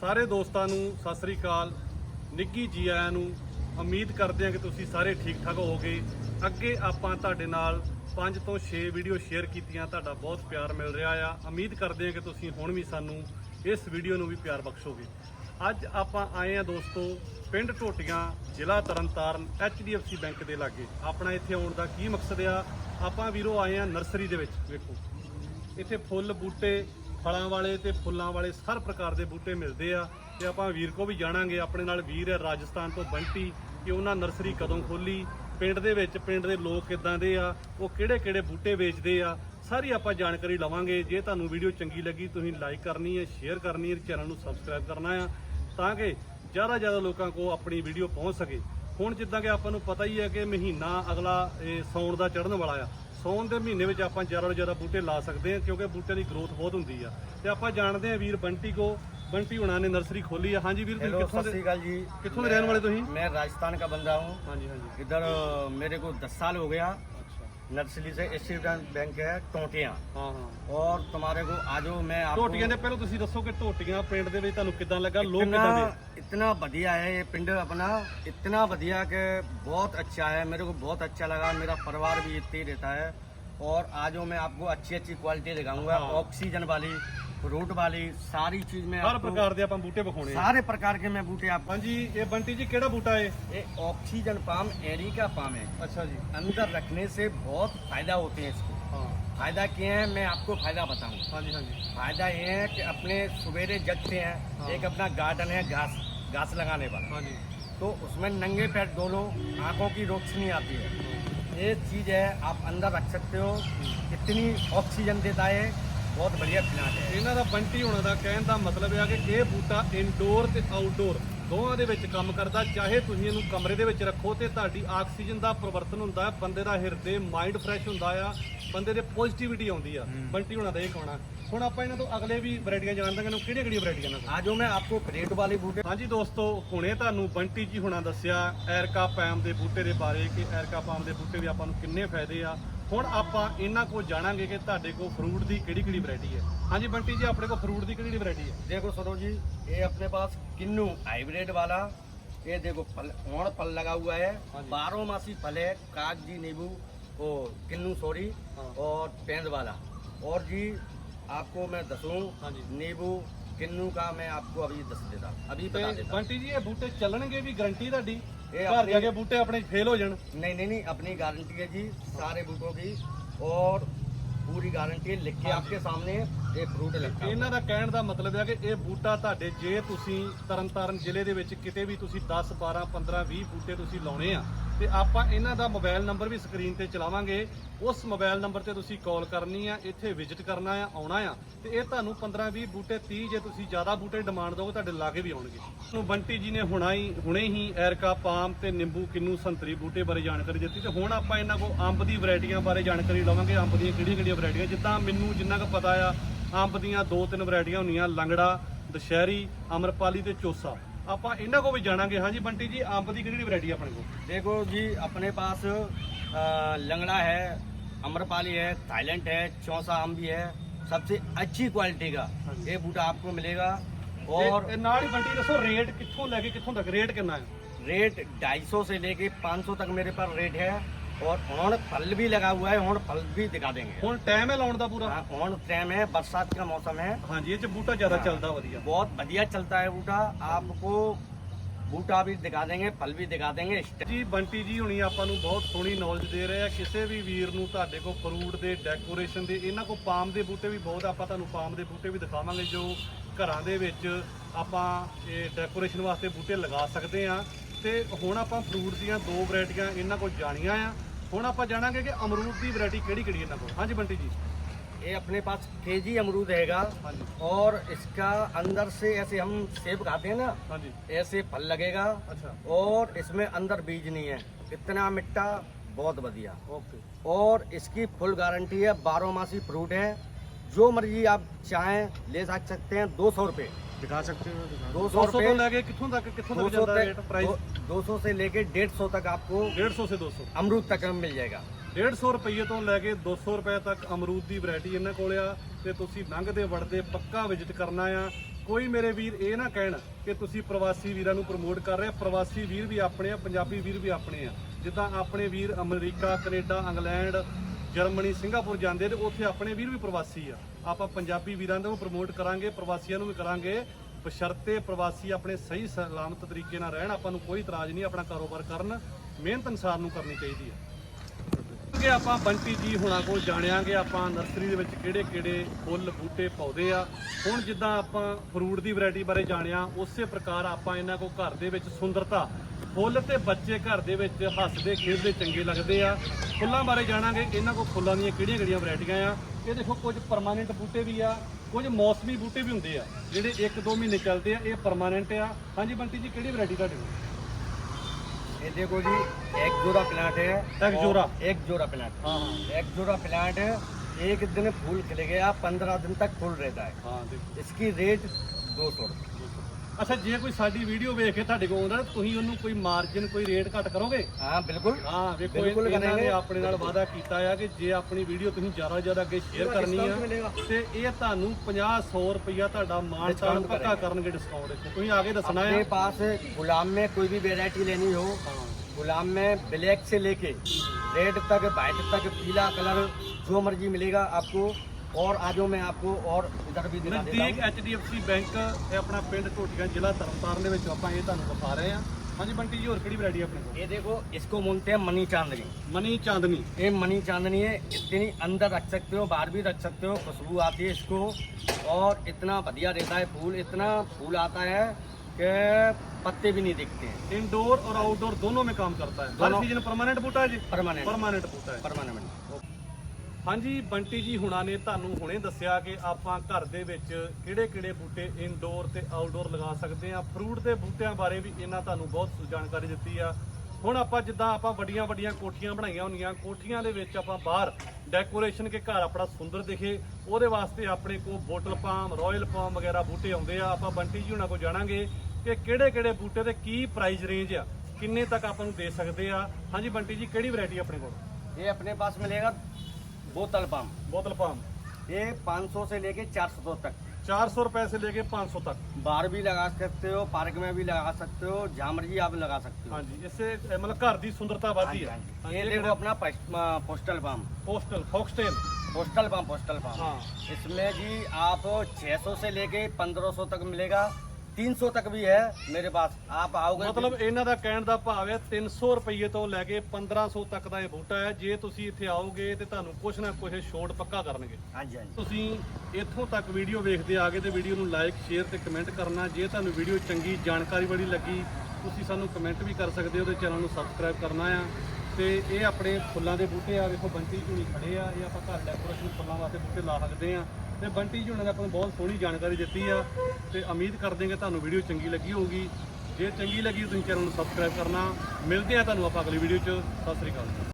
ਸਾਰੇ ਦੋਸਤਾਂ ਨੂੰ ਸਤਿ ਸ੍ਰੀ ਅਕਾਲ। ਨਿੱਗੀ ਜੀ ਆਇਆਂ ਨੂੰ ਉਮੀਦ ਕਰਦੇ ਹਾਂ ਕਿ ਤੁਸੀਂ ਸਾਰੇ ਠੀਕ ਠਾਕ ਹੋਗੇ ਅੱਗੇ ਆਪਾਂ ਤੁਹਾਡੇ ਨਾਲ 5 ਤੋਂ 6 ਵੀਡੀਓ ਸ਼ੇਅਰ ਕੀਤੀਆਂ, ਤੁਹਾਡਾ ਬਹੁਤ ਪਿਆਰ ਮਿਲ ਰਿਹਾ ਆ। ਉਮੀਦ ਕਰਦੇ ਹਾਂ ਕਿ ਤੁਸੀਂ ਹੁਣ ਵੀ ਸਾਨੂੰ ਇਸ ਵੀਡੀਓ ਨੂੰ ਵੀ ਪਿਆਰ ਬਖਸ਼ੋਗੇ। ਅੱਜ ਆਪਾਂ ਆਏ ਆ ਦੋਸਤੋ ਪਿੰਡ ਟੋਟੀਆਂ ਜ਼ਿਲ੍ਹਾ ਤਰਨਤਾਰਨ HDFC ਬੈਂਕ ਦੇ ਲਾਗੇ। ਆਪਣਾ ਇੱਥੇ ਆਉਣ ਦਾ ਕੀ ਮਕਸਦ ਆ? ਆਪਾਂ ਵੀਰੋ ਆਏ ਆ ਨਰਸਰੀ ਦੇ ਵਿੱਚ, ਵੇਖੋ। ਇੱਥੇ ਫੁੱਲ ਬੂਟੇ ਫਲਾਂ ਵਾਲੇ ਤੇ ਫੁੱਲਾਂ ਵਾਲੇ ਹਰ ਪ੍ਰਕਾਰ ਦੇ ਬੂਟੇ ਮਿਲਦੇ ਆ ਤੇ ਆਪਾਂ ਵੀਰ ਕੋ ਵੀ ਜਾਣਾਂਗੇ, ਆਪਣੇ ਨਾਲ ਵੀਰ ਹੈ ਰਾਜਸਥਾਨ ਤੋਂ ਬੰਟੀ, ਕਿ ਉਹਨਾਂ ਨਰਸਰੀ ਕਦੋਂ ਖੋਲੀ, ਪਿੰਡ ਦੇ ਵਿੱਚ ਪਿੰਡ ਦੇ ਲੋਕ ਕਿੱਦਾਂ ਦੇ ਆ, ਉਹ ਕਿਹੜੇ ਕਿਹੜੇ ਬੂਟੇ ਵੇਚਦੇ ਆ, ਸਾਰੀ ਆਪਾਂ ਜਾਣਕਾਰੀ ਲਵਾਂਗੇ। ਜੇ ਤੁਹਾਨੂੰ ਵੀਡੀਓ ਚੰਗੀ ਲੱਗੀ, ਤੁਸੀਂ ਲਾਈਕ ਕਰਨੀ ਹੈ ਸ਼ੇਅਰ ਕਰਨੀ ਹੈ, ਚੈਨਲ ਨੂੰ ਸਬਸਕ੍ਰਾਈਬ ਕਰਨਾ ਆ, ਤਾਂ ਕਿ ਜ਼ਿਆਦਾ ਜ਼ਿਆਦਾ ਲੋਕਾਂ ਕੋ ਆਪਣੀ ਵੀਡੀਓ ਪਹੁੰਚ ਸਕੇ। ਹੁਣ ਜਿੱਦਾਂ ਕਿ ਆਪਾਂ ਨੂੰ ਪਤਾ ਹੀ ਹੈ ਕਿ ਮਹੀਨਾ ਅਗਲਾ, ਇਹ ਸੌਣ ਦਾ ਚੜ੍ਹਨ ਵਾਲਾ ਆ। ਸੌਣ ਦੇ ਮਹੀਨੇ ਵਿੱਚ ਆਪਾਂ ਜ਼ਿਆਦਾ ਤੋਂ ਜ਼ਿਆਦਾ ਬੂਟੇ ਲਾ ਸਕਦੇ ਹਾਂ ਕਿਉਂਕਿ ਬੂਟੇ ਦੀ ਗਰੋਥ ਬਹੁਤ ਹੁੰਦੀ ਆ ਤੇ ਆਪਾਂ ਜਾਣਦੇ ਹਾਂ ਵੀਰ ਬੰਟੀ ਕੋ ਬੰਟੀ ਹੁਣਾਂ ਨੇ ਨਰਸਰੀ ਖੋਲੀ ਆ ਹਾਂਜੀ ਵੀਰ ਤੁਸੀਂ हेलो ਕਿੱਥੋਂ सत ਦੇ श्रीकाल जी ਕਿੱਥੋਂ ਦੇ ਰਹਿਣ ਵਾਲੇ ਤੁਸੀਂ मैं राजस्थान का बंदा हूँ ਹਾਂਜੀ ਹਾਂਜੀ इधर अ, मेरे को 10 साल हो गया ਅੱਛਾ नर्सरी से स्टेट बैंक है टोटियाँ ਹਾਂ ਹਾਂ और तुम्हारे को आजो मैं आपको ਟੋਟੀਆਂ ਦੇ ਪਹਿਲਾਂ ਤੁਸੀਂ ਦੱਸੋ ਕਿ ਟੋਟੀਆਂ ਪਿੰਡ ਦੇ ਵਿੱਚ ਤੁਹਾਨੂੰ ਕਿੱਦਾਂ ਲੱਗਾ ਲੋਕ इतना ਕਿੱਦਾਂ ਦੇ इतना बढ़िया है ये पिंड अपना इतना बढ़िया कि बहुत अच्छा है मेरे को बहुत अच्छा लगा मेरा परिवार भी इतने ही रहता है और आज मैं आपको अच्छी अच्छी क्वालिटी दिखाऊंगा हाँ। ऑक्सीजन वाली फ्रूट वाली सारी चीज में ਹਰ आपको ਪ੍ਰਕਾਰ ਦੇ ਆਪਾਂ ਬੂਟੇ ਵਿਖਾਉਣੇ ਆ सारे प्रकार के मैं बूटे आपको ਹਾਂਜੀ ਇਹ ਬੰਟੀ ਜੀ ਕਿਹੜਾ ਬੂਟਾ ਹੈ ये ऑक्सीजन पाम एरी का पाम है ਅੱਛਾ ਜੀ अंदर रखने से बहुत फायदा होते हैं इसको ਹਾਂ फायदा क्या है मैं आपको फायदा बताऊं ਹਾਂਜੀ ਹਾਂਜੀ फायदा ये है कि अपने सवेरे जगते हैं हाँ। एक अपना गार्डन है घास घास लगाने वाला ਹਾਂਜੀ तो उसमें नंगे पैर दो लो आंखों की रोशनी आती है ये चीज है आप अंदर रख सकते हो इतनी ऑक्सीजन देता है ਬਹੁਤ ਵਧੀਆ ਪਲਾਂਟ ਹੈ। ਇਹਨਾਂ ਦਾ ਬੰਟੀ ਹੋਣਾ ਦਾ ਕਹਿਣ ਦਾ ਮਤਲਬ ਆ ਕਿ ਇਹ ਬੂਟਾ ਇਨਡੋਰ ਤੇ ਆਊਟਡੋਰ ਦੋਵਾਂ ਦੇ ਵਿੱਚ ਕੰਮ ਕਰਦਾ ਚਾਹੇ ਤੁਸੀਂ ਇਹਨੂੰ ਕਮਰੇ ਦੇ ਵਿੱਚ ਰੱਖੋ ਤੇ ਤੁਹਾਡੀ ਆਕਸੀਜਨ ਦਾ ਪਰਿਵਰਤਨ ਹੁੰਦਾ ਹੈ ਬੰਦੇ ਦਾ ਹਿਰਦੇ ਮਾਈਂਡ ਫਰੈਸ਼ ਹੁੰਦਾ ਆ ਬੰਦੇ ਦੇ ਪੋਜ਼ਿਟਿਵਿਟੀ ਆਉਂਦੀ ਆ। ਬੰਟੀ ਹੋਣਾ ਦਾ ਇਹ ਕਹਣਾ। ਹੁਣ ਆਪਾਂ ਇਹਨਾਂ ਤੋਂ ਅਗਲੇ ਵੀ ਵੈਰਾਈਟੀਆਂ ਜਾਣਦੇ ਹਾਂ ਕਿਹੜੀਆਂ ਕਿਹੜੀਆਂ ਵੈਰਾਈਟੀਆਂ ਨੇ आज मैं आपको रेड वाले बूटे ਹਾਂਜੀ ਦੋਸਤੋ ਹੁਣੇ ਤੁਹਾਨੂੰ ਬੰਟੀ ਜੀ ਹੁਣਾਂ ਦੱਸਿਆ ਐਰਕਾ ਪੈਮ ਦੇ ਬੂਟੇ ਦੇ ਬਾਰੇ ਕਿ ਐਰਕਾ ਪਾਮ ਦੇ ਬੂਟੇ ਦੇ ਆਪਾਂ ਨੂੰ ਕਿੰਨੇ ਫਾਇਦੇ ਆ ਹੁਣ ਆਪਾਂ ਇਹਨਾਂ ਕੋਲ ਜਾਣਾਂਗੇ ਕਿ ਤੁਹਾਡੇ ਕੋਲ ਫਰੂਟ ਦੀ ਕਿਹੜੀ ਕਿਹੜੀ ਵੈਰਾਈਟੀ ਹੈ ਹਾਂਜੀ ਬੰਟੀ ਜੀ ਆਪਣੇ ਕੋਲ ਫਰੂਟ ਦੀ ਕਿਹੜੀ ਕਿਹੜੀ ਵੈਰਾਈਟੀ ਹੈ देखो सरोज जी ये अपने पास किन्नू हाइब्रिड वाला ये देखो फल और फल लगा हुआ है हाँ जी। बारह मासी फल है कागजी नींबू ओ किन्नू सॉरी हाँ। और पेंद वाला और जी आपको मैं दसूं हाँ जी। नींबू किन्नू का मैं आपको अभी दस देता अभी ਤੇ बता देता ਬੰਟੀ ਜੀ ਇਹ ਬੂਟੇ ਚੱਲਣਗੇ ਵੀ ਗਰੰਟੀ ਤੁਹਾਡੀ ਇਹ ਘਰ ਆਪਣੀ- ਜਾ ਕੇ ਬੂਟੇ ਆਪਣੇ ਫੇਲ ਹੋ ਜਾਣ नहीं नहीं नहीं अपनी गारंटी है जी सारे बूटों की और पूरी गारंटी है लिख के हाँ जी। आपके सामने ये फ्रूट लिखा हुआ ਇਹਨਾਂ ਦਾ ਕਹਿਣ ਦਾ ਮਤਲਬ ਹੈ ਕਿ ਇਹ ਬੂਟਾ ਤੁਹਾਡੇ ਜੇ ਤੁਸੀਂ ਤਰਨਤਾਰਨ ਜ਼ਿਲ੍ਹੇ ਦੇ ਵਿੱਚ ਕਿਤੇ ਵੀ ਤੁਸੀਂ 10 12 15 20 ਬੂਟੇ ਤੁਸੀਂ ਲਾਉਣੇ ਆ ਤੇ ਆਪਾਂ ਇਹਨਾਂ ਦਾ ਮੋਬਾਈਲ ਨੰਬਰ ਵੀ ਸਕਰੀਨ ਤੇ ਚਲਾਵਾਂਗੇ। ਉਸ ਮੋਬਾਈਲ ਨੰਬਰ ਤੇ ਤੁਸੀਂ ਕਾਲ ਕਰਨੀ ਆ, ਇੱਥੇ ਵਿਜ਼ਿਟ ਕਰਨਾ ਆ, ਆਉਣਾ ਆ। ਤੇ ਇਹ ਤੁਹਾਨੂੰ 15 20 ਬੂਟੇ 30 ਜੇ ਤੁਸੀਂ ਜ਼ਿਆਦਾ ਬੂਟੇ ਡਿਮਾਂਡ ਦੋਗੇ ਤੁਹਾਡੇ ਲਾਗੇ ਵੀ ਆਉਣਗੇ। ਨੂੰ ਬੰਟੀ ਜੀ ਨੇ ਹੁਣਾ ਹੀ ਹੁਣੇ ਹੀ ਐਰਕਾ, ਪਾਮ ਤੇ ਨਿੰਬੂ, ਕਿੰਨੂ, ਸੰਤਰੀ ਬੂਟੇ ਬਾਰੇ ਜਾਣਕਾਰੀ ਦਿੱਤੀ ਤੇ ਹੁਣ ਆਪਾਂ ਇਹਨਾਂ ਕੋਲ ਅੰਬ ਦੀ ਵੈਰਾਈਟੀਆਂ ਬਾਰੇ ਜਾਣਕਾਰੀ ਲਵਾਂਗੇ। ਅੰਬ ਦੀਆਂ ਕਿਹੜੀਆਂ ਕਿਹੜੀਆਂ ਵੈਰਾਈਟੀਆਂ, ਜਿੱਦਾਂ ਮੈਨੂੰ ਜਿੰਨਾ ਕੁ ਪਤਾ ਆ, ਅੰਬ ਦੀਆਂ ਦੋ ਤਿੰਨ ਵੈਰਾਈਟੀਆਂ ਹੁੰਦੀਆਂ, ਲੰਗੜਾ, ਦੁਸਹਿਰੀ ਅਮਰਪਾਲੀ ਤੇ ਚੋਸਾ। ਆਪਾਂ ਇਹਨਾਂ ਕੋਲ ਵੀ ਜਾਣਾਂਗੇ ਹਾਂਜੀ ਬੰਟੀ ਜੀ ਅੰਬ ਦੀ ਕਿਹੜੀ ਵੈਰਾਈਟੀ ਆਪਣੇ ਕੋਲ देखो जी अपने पास अ, लंगड़ा है अमरपाली है थाईलैंड है चौसा आम भी है सबसे अच्छी क्वालिटी का हाँ जी। ये बूटा आपको मिलेगा और और ਨਾਲ ਹੀ ਬੰਟੀ ਦੱਸੋ ਰੇਟ ਕਿੱਥੋਂ ਲੈ ਕੇ ਕਿੱਥੋਂ ਤੱਕ ਰੇਟ ਕਿੰਨਾ ਹੈ रेट 250 से लेके 500 तक मेरे पास रेट है और ऑन फल भी लगा हुआ है ऑन फल भी दिखा देंगे ਹੁਣ ਟਾਈਮ ਹੈ ਲਾਉਣ ਦਾ ਪੂਰਾ ऑन टाइम है बरसात का मौसम है ਹਾਂਜੀ ਇਹ ਚ ਬੂਟਾ ਜ਼ਿਆਦਾ हाँ। ਚੱਲਦਾ ਵਧੀਆ बहुत बढ़िया चलता है बूटा आपको बूटा भी दिखा देंगे फल भी दिखा देंगे ਜੀ ਬੰਟੀ ਜੀ ਹੁਣੀ ਆਪਾਂ ਨੂੰ ਬਹੁਤ ਸੋਹਣੀ ਨੌਲੇਜ ਦੇ ਰਹੇ ਆ ਕਿਸੇ ਵੀ ਵੀਰ ਨੂੰ ਤੁਹਾਡੇ ਕੋਲ ਫਰੂਟ ਦੇ ਡੈਕੋਰੇਸ਼ਨ ਦੇ ਇਹਨਾਂ ਕੋਲ ਪਾਮ ਦੇ ਬੂਟੇ ਵੀ ਬਹੁਤ ਆਪਾਂ ਤੁਹਾਨੂੰ ਪਾਮ ਦੇ ਬੂਟੇ ਵੀ ਦਿਖਾਵਾਂਗੇ ਜੋ ਘਰਾਂ ਦੇ ਵਿੱਚ ਆਪਾਂ ਇਹ ਡੈਕੋਰੇਸ਼ਨ ਵਾਸਤੇ ਬੂਟੇ ਲਗਾ ਸਕਦੇ ਆ ਤੇ ਹੁਣ ਆਪਾਂ ਫਰੂਟ ਦੀਆਂ ਦੋ ਵੈਰਾਈਟੀਆਂ ਇਹਨਾਂ ਕੋਲ ਜਾਣੀਆਂ ਆ ਹੁਣ ਆਪਾਂ ਜਾਣਾਂਗੇ ਕਿ ਅਮਰੂਦ ਦੀ ਵੈਰਾਈਟੀ ਕਿਹੜੀ ਕਿਹੜੀ ਇਹਨਾਂ ਕੋਲ ਹਾਂਜੀ ਬੰਟੀ ਜੀ ये अपने पास केजी अमरूद रहेगा ਹਾਂਜੀ और इसका अंदर से ऐसे हम सेब खाते हैं ना ਹਾਂਜੀ ऐसे फल लगेगा ਅੱਛਾ और इसमें अंदर बीज नहीं है इतना मिट्टा बहुत बढ़िया ਓਕੇ और इसकी फुल गारंटी है बारह मासी फ्रूट है जो मर्जी आप चाहें ले सक सकते हैं दो सौ रुपये दिखा सकते हो दिखा दो 200 सौ ਤੋਂ रुपये ਲੈ ਕੇ ਕਿੱਥੋਂ ਤੱਕ कित्थों दो तक सौ ਜਾਂਦਾ ਰੇਟ ਪ੍ਰਾਈਸ तक दो सौ से लेके डेढ़ सौ तक आपको 150 ਸੇ 200 अमरूद तक मिल जाएगा 150 ਰੁਪਏ ਤੋਂ ਲੈ ਕੇ 200 ਰੁਪਏ ਤੱਕ ਅਮਰੂਦ ਦੀ ਵੈਰਾਈਟੀ ਇਹਨਾਂ ਕੋਲ ਆ ਤੇ ਤੁਸੀਂ ਲੰਘਦੇ ਵੜਦੇ ਪੱਕਾ ਵਿਜ਼ਿਟ ਕਰਨਾ ਆ ਕੋਈ ਮੇਰੇ ਵੀਰ ਇਹ ਨਾ ਕਹਿਣ ਕਿ ਤੁਸੀਂ ਪ੍ਰਵਾਸੀ ਵੀਰਾਂ ਨੂੰ ਪ੍ਰਮੋਟ ਕਰ ਰਹੇ ਆ ਪ੍ਰਵਾਸੀ ਵੀਰ ਵੀ ਆਪਣੇ ਆ ਪੰਜਾਬੀ ਵੀਰ ਵੀ ਆਪਣੇ ਆ ਜਿੱਦਾਂ ਆਪਣੇ ਵੀਰ America Canada England Germany Singapore ਜਾਂਦੇ ਤੇ ਉੱਥੇ ਆਪਣੇ ਵੀਰ ਵੀ ਪ੍ਰਵਾਸੀ ਆ ਆਪਾਂ ਪੰਜਾਬੀ ਵੀਰਾਂ ਨੂੰ ਪ੍ਰਮੋਟ ਕਰਾਂਗੇ, ਪ੍ਰਵਾਸੀਆਂ ਨੂੰ ਵੀ ਕਰਾਂਗੇ। ਬਸ਼ਰਤੇ ਪ੍ਰਵਾਸੀ ਆਪਣੇ ਸਹੀ ਸਲਾਮਤ ਤਰੀਕੇ ਨਾਲ ਰਹਿਣ, ਆਪਾਂ ਨੂੰ ਕੋਈ ਇਤਰਾਜ਼ ਨਹੀਂ, ਆਪਣਾ ਕਾਰੋਬਾਰ ਕਰਨ। ਮਿਹਨਤ ਅਨਸਾਰ ਨੂੰ ਕਰਨੀ ਚਾਹੀਦੀ ਹੈ। ਕਿ ਆਪਾਂ ਬੰਟੀ ਜੀ ਹੁਣਾਂ ਕੋਲ ਜਾਣਿਆਂਗੇ, ਆਪਾਂ ਨਰਸਰੀ ਦੇ ਵਿੱਚ ਕਿਹੜੇ ਕਿਹੜੇ ਫੁੱਲ, ਬੂਟੇ, ਪੌਦੇ ਆ। ਹੁਣ ਜਿੱਦਾਂ ਆਪਾਂ ਫਰੂਟ ਦੀ ਵੈਰਾਈਟੀ ਬਾਰੇ ਜਾਣਿਆ, ਉਸੇ ਪ੍ਰਕਾਰ ਆਪਾਂ ਇਹਨਾਂ ਕੋਲ ਘਰ ਦੇ ਵਿੱਚ ਸੁੰਦਰਤਾ, ਫੁੱਲ ਤੇ ਬੱਚੇ ਘਰ ਦੇ ਵਿੱਚ ਹੱਸਦੇ, ਖੇਡਦੇ, ਚੰਗੇ ਲੱਗਦੇ ਆ। ਫੁੱਲਾਂ ਬਾਰੇ ਜਾਣਾਂਗੇ, ਇਹਨਾਂ ਕੋਲ ਫੁੱਲਾਂ ਦੀਆਂ ਕਿਹੜੀਆਂ ਕਿਹੜੀਆਂ ਵੈਰਾਈਟੀਆਂ ਆ। ਇਹ ਦੇਖੋ ਕੁਝ ਪਰਮਾਨੈਂਟ ਬੂਟੇ ਵੀ ਆ ਕੁਝ ਮੌਸਮੀ ਬੂਟੇ ਵੀ ਹੁੰਦੇ ਆ ਜਿਹੜੇ 1-2 ਮਹੀਨੇ ਚੱਲਦੇ ਆ ਇਹ ਪਰਮਾਨੈਂਟ ਆ ਹਾਂਜੀ ਬੰਟੀ ਜੀ ਕਿਹੜੀ ਵੈਰਾਈਟੀ ਤੁਹਾਡੇ ਕੋਲ ये देखो जी एक जोड़ा प्लांट है एक और जोड़ा? एक जोड़ा प्लांट ਹਾਂ ਹਾਂ एक जोड़ा प्लांट एक दिन फूल खिलेगा पंद्रह दिन तक फूल रहता है ਹਾਂ ਦੇਖੋ इसकी रेट दो सौ रुपये ਅੱਛਾ ਜੇ ਕੋਈ ਸਾਡੀ ਵੀਡੀਓ ਵੇਖ ਕੇ ਤੁਹਾਡੇ ਕੋਲ ਆਉਂਦਾ ਤੁਸੀਂ ਉਹਨੂੰ ਕੋਈ ਮਾਰਜਿਨ ਕੋਈ ਰੇਟ ਘੱਟ ਕਰੋਗੇ हाँ बिल्कुल ਹਾਂ ਵੇਖੋ ਬਿਲਕੁਲ ਇਹਨਾਂ ਨੇ ਕਰਾਂਗੇ। ਆਪਣੇ ਨਾਲ ਵਾਅਦਾ ਕੀਤਾ ਆ ਕਿ ਜੇ ਆਪਣੀ ਵੀਡੀਓ ਤੁਸੀਂ ਜ਼ਿਆਦਾ ਤੋਂ ਜ਼ਿਆਦਾ ਅੱਗੇ ਸ਼ੇਅਰ ਪੂਰਾ ਕਰਨੀ discount ਮਿਲੇਗਾ। ਆ ਤੇ ਇਹ ਤੁਹਾਨੂੰ 50 100 ਰੁਪਇਆ ਤੁਹਾਡਾ ਮਾਣ ਤਾਣ Discount ਪੱਕਾ ਕਰਾਂਗੇ। ਕਰਨਗੇ ਡਿਸਕਾਊਂਟ ਇੱਥੇ ਤੁਸੀਂ ਆਗੇ ਦੱਸਣਾ अपने ਆ पास गुलाब में कोई भी वेरायटी लेनी हो ਹਾਂ। गुलाब में ब्लैक से लेके रेड तक वाइट तक पीला कलर जो मर्जी मिलेगा आपको और आजो मैं आपको और इधर भी दिखा देता ਨਜ਼ਦੀਕ हूँ HDFC ਬੈਂਕ ਇਹ ਆਪਣਾ ਪਿੰਡ ਟੋਟੀਆਂ ਜ਼ਿਲ੍ਹਾ ਤਰਨਤਾਰਨ ਦੇ ਵਿੱਚ ਆਪਾਂ ਇਹ ਤੁਹਾਨੂੰ ਦਿਖਾ ਰਹੇ ਆ ਹਾਂਜੀ ਬੰਟੀ ਜੀ ਹੋਰ ਕਿਹੜੀ ਵੈਰਾਈਟੀ ਆਪਣੇ ਕੋਲ ये देखो इसको बोलते हैं मनी चांदनी ਮਨੀ ਚਾਂਦਨੀ ये मनी चांदनी है इतनी अंदर रख सकते हो बाहर भी रख सकते हो खुशबू आती है इसको और इतना बढ़िया रहता है फूल इतना फूल आता है कि पत्ते भी नहीं दिखते हैं इंडोर और आउटडोर दोनों में काम करता है हर दोनों। सीजन परमानेंट बूटा है जी परमानेंट परमानेंट बूटा है परमानेंट ਹਾਂਜੀ, ਬੰਟੀ ਜੀ ਹੁਣਾਂ ਨੇ ਤੁਹਾਨੂੰ ਹੁਣੇ ਦੱਸਿਆ ਕਿ ਆਪਾਂ ਘਰ ਦੇ ਵਿੱਚ ਕਿਹੜੇ-ਕਿਹੜੇ ਬੂਟੇ ਇਨਡੋਰ ਤੇ ਆਊਟਡੋਰ ਲਗਾ ਸਕਦੇ ਆ ਫਰੂਟ ਦੇ ਬੂਟਿਆਂ ਬਾਰੇ ਵੀ ਇਹਨਾਂ ਤੁਹਾਨੂੰ ਬਹੁਤ ਜਾਣਕਾਰੀ ਦਿੱਤੀ ਆ। ਹੁਣ ਆਪਾਂ ਜਿੱਦਾਂ ਆਪਾਂ ਵੱਡੀਆਂ-ਵੱਡੀਆਂ ਕੋਠੀਆਂ ਬਣਾਈਆਂ ਹੁੰਦੀਆਂ ਕੋਠੀਆਂ ਦੇ ਵਿੱਚ ਆਪਾਂ ਬਾਹਰ ਡੈਕੋਰੇਸ਼ਨ ਕੇ ਘਰ ਆਪਣਾ ਸੁੰਦਰ ਦਿਖੇ। ਉਹਦੇ ਵਾਸਤੇ ਆਪਣੇ ਕੋਲ ਬੋਟਲ ਪਾਮ ਰਾਇਲ ਪਾਮ ਵਗੈਰਾ ਬੂਟੇ ਆਉਂਦੇ ਆ। ਆਪਾਂ ਬੰਟੀ ਜੀ ਹੁਣਾਂ ਕੋਲ ਜਾਣਾਂਗੇ ਕਿ ਕਿਹੜੇ-ਕਿਹੜੇ ਬੂਟੇ ਦੇ ਕੀ ਪ੍ਰਾਈਸ ਰੇਂਜ ਆ, ਕਿੰਨੇ ਤੱਕ ਆਪਾਂ ਨੂੰ ਦੇ ਸਕਦੇ ਆ। ਹਾਂਜੀ, ਬੰਟੀ ਜੀ, ਕਿਹੜੀ ਵੈਰਾਈਟੀ ਆਪਣੇ ਕੋਲ? ਇਹ ਆਪਣੇ ਪਾਸ ਮਿਲੇਗਾ बोतल पाम। बोतल पाम। ये 500 से लेके 400 तक। 400 रुपए से लेके 500 तक। बार भी लगा सकते हो पार्क में भी लगा सकते हो झामरजी आप लगा सकते हो। हाँ जी इससे मतलब घर की सुंदरता बढ़ती है हाँ हाँ हाँ ये देखो। अपना postal palm. Postal foxtail. Postal palm postal palm. हाँ। इसमें जी आप 600 से लेके 1500 तक मिलेगा। 300 तक भी है मेरे पास आप आओगे ਮਤਲਬ ਇਹਨਾਂ ਦਾ ਕਹਿਣ ਦਾ ਭਾਵ ਹੈ 300 ਰੁਪਏ ਤੋਂ ਲੈ ਕੇ 1500 ਤੱਕ ਦਾ ਇਹ ਬੂਟਾ ਹੈ ਜੇ ਤੁਸੀਂ ਇੱਥੇ ਆਓਗੇ ਤੇ ਤੁਹਾਨੂੰ ਕੁਛ ਨਾ ਕੁਛ ਛੋਟ ਪੱਕਾ ਕਰਨਗੇ हाँ जी हाँ जी ਤੁਸੀਂ ਇੱਥੋਂ ਤੱਕ ਵੀਡੀਓ ਵੇਖਦੇ ਆਗੇ ਤੇ ਵੀਡੀਓ ਨੂੰ ਲਾਈਕ ਸ਼ੇਅਰ ਤੇ ਕਮੈਂਟ ਕਰਨਾ ਜੇ ਤੁਹਾਨੂੰ ਵੀਡੀਓ ਚੰਗੀ ਜਾਣਕਾਰੀ ਬੜੀ ਲੱਗੀ ਤੁਸੀਂ ਸਾਨੂੰ ਕਮੈਂਟ ਵੀ ਕਰ ਸਕਦੇ ਹੋ ਤੇ ਚੈਨਲ ਨੂੰ ਸਬਸਕ੍ਰਾਈਬ ਕਰਨਾ ਆ ਤੇ ਇਹ ਆਪਣੇ ਫੁੱਲਾਂ ਦੇ ਬੂਟੇ ਆ ਵੇਖੋ ਬੰਟੀ ਝੂਣੀ ਖੜੇ ਆ ਇਹ ਆਪਾਂ ਘਰ ਡੈਕੋਰੇਸ਼ਨ ਫੁੱਲਾਂ ਵਾਸਤੇ ਬੂਟੇ ਲਾ ਸਕਦੇ ਆ ਤੇ ਬੰਟੀ ਜੀ, ਉਹਨਾਂ ਨੇ ਆਪਾਂ ਨੂੰ ਬਹੁਤ ਸੋਹਣੀ ਜਾਣਕਾਰੀ ਦਿੱਤੀ ਆ ਤੇ ਉਮੀਦ ਕਰਦੇ ਹਾਂ ਕਿ ਤੁਹਾਨੂੰ ਵੀਡੀਓ ਚੰਗੀ ਲੱਗੀ ਹੋਊਗੀ। ਜੇ ਚੰਗੀ ਲੱਗੀ, ਤੁਸੀਂ ਚੈਨਲ ਨੂੰ ਸਬਸਕ੍ਰਾਈਬ ਕਰਨਾ। ਮਿਲਦੇ ਆ ਤੁਹਾਨੂੰ ਆਪਾਂ ਅਗਲੀ ਵੀਡੀਓ 'ਚ। ਸਤਿ ਸ੍ਰੀ ਅਕਾਲ।